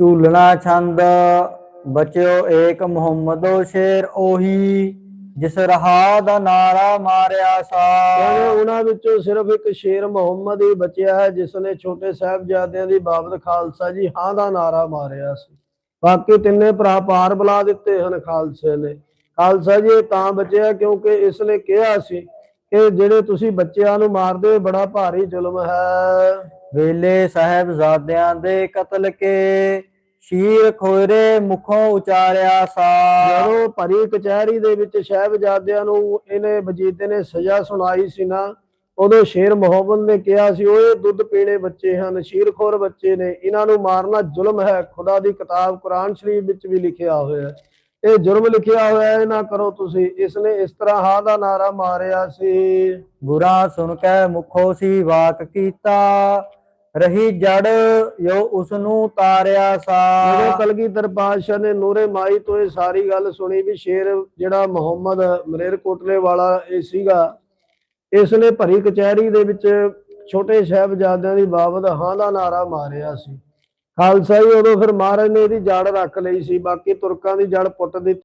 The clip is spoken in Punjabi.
ਝੂਲਣਾ ਛੰਦ, ਬਚਿਓ ਏਕ ਮੁਹੰਮਦੋ ਸ਼ੇਰ ਉਹੀ, ਜਿਸ ਰਹਾ ਦਾ ਨਾਰਾ ਮਾਰਿਆ ਕਹਿੰਦੇ ਉਹਨਾਂ ਵਿੱਚੋਂ ਸਿਰਫ ਇੱਕ ਸ਼ੇਰ ਮੁਹੰਮਦ ਹੀ ਬਚਿਆ ਹੈ, ਜਿਸ ਨੇ ਛੋਟੇ ਸਾਹਿਬਜ਼ਾਦਿਆਂ ਦੀ ਬਾਬਤ ਖਾਲਸਾ ਜੀ ਹਾਂ ਦਾ ਨਾਰਾ ਮਾਰਿਆ ਸੀ। ਬਾਕੀ ਤਿੰਨੇ ਭਰਾ ਪਾਰ ਬੁਲਾ ਦਿੱਤੇ ਹਨ ਖਾਲਸੇ ਨੇ। ਖਾਲਸਾ ਜੀ ਤਾਂ ਬਚਿਆ ਕਿਉਂਕਿ ਇਸ ਨੇ ਕਿਹਾ ਸੀ ਕਿ ਜਿਹੜੇ ਤੁਸੀਂ ਬੱਚਿਆਂ ਨੂੰ ਮਾਰਦੇ ਹੋ ਬੜਾ ਭਾਰੀ ਜ਼ੁਲਮ ਹੈ। ਵੇਲੇ ਸਾਹਿਬਜ਼ਾਦਿਆਂ ਦੇ ਕਤਲ ਕੇ ਸ਼ੀਰ ਖੋਰੇ ਮੁਖੋਂ ਉਚਾਰਿਆ ਸਾ। ਜਦੋਂ ਭਰੀ ਕਚਹਿਰੀ ਦੇ ਵਿੱਚ ਸਾਹਿਬਜ਼ਾਦਿਆਂ ਨੂੰ ਇਹਨੇ ਵਜੀਦੇ ਨੇ ਸਜ਼ਾ ਸੁਣਾਈ ਸੀ ਨਾ ਉਦੋਂ ਸ਼ੇਰ ਮੁਹੰਮਦ ਨੇ ਕਿਹਾ ਸੀ ਓਏ ਦੁੱਧ ਪੀਣੇ ਬੱਚੇ ਹਨ ਸ਼ੀਰਖੋਰ ਬੱਚੇ ਨੇ ਇਹਨਾਂ ਨੂੰ ਮਾਰਨਾ ਜ਼ੁਲਮ ਹੈ। ਖੁਦਾ ਦੀ ਕਿਤਾਬ ਕੁਰਾਨ ਸ਼ਰੀਫ ਵਿੱਚ ਵੀ ਲਿਖਿਆ ਹੋਇਆ ਹੈ। ਇਹ ਜੁਰਮ ਲਿਖਿਆ ਹੋਇਆ ਹੈ, ਨਾ ਕਰੋ ਤੁਸੀਂ। ਇਸ ਨੇ ਇਸ ਤਰ੍ਹਾਂ ਹਾਂ ਦਾ ਨਾਰਾ ਮਾਰਿਆ ਸੀ। ਬੁਰਾ ਸੁਣ ਕੇ ਮੁਖੋਂ ਸੀ ਵਾਕ ਕੀਤਾ। ਰਹੀ ਜੜ ਜੋ ਉਸ ਨੂੰ ਤਾਰਿਆ ਜਦੋਂ ਕਲਗੀਧਰ ਪਾਤਸ਼ਾਹ ਨੇ ਨੂਰੇ ਮਾਈ ਤੋਂ ਇਹ ਸਾਰੀ ਗੱਲ ਸੁਣੀ ਵੀ ਸ਼ੇਰ ਜਿਹੜਾ ਮੁਹੰਮਦ ਮਲੇਰਕੋਟਲੇ ਵਾਲਾ ਇਹ ਸੀਗਾ ਇਸ ਨੇ ਭਰੀ ਕਚਹਿਰੀ ਦੇ ਵਿੱਚ ਛੋਟੇ ਸਾਹਿਬਜ਼ਾਦਿਆਂ ਦੀ ਬਾਬਤ ਹਾਂ ਦਾ ਨਾਰਾ ਮਾਰਿਆ ਸੀ। ਖਾਲਸਾ ਹੀ ਉਦੋਂ ਫਿਰ ਮਹਾਰਾਜ ਨੇ ਇਹਦੀ ਜੜ ਰੱਖ ਲਈ ਸੀ, ਬਾਕੀ ਤੁਰਕਾਂ ਦੀ ਜੜ ਪੁੱਟ ਦਿੱਤੀ।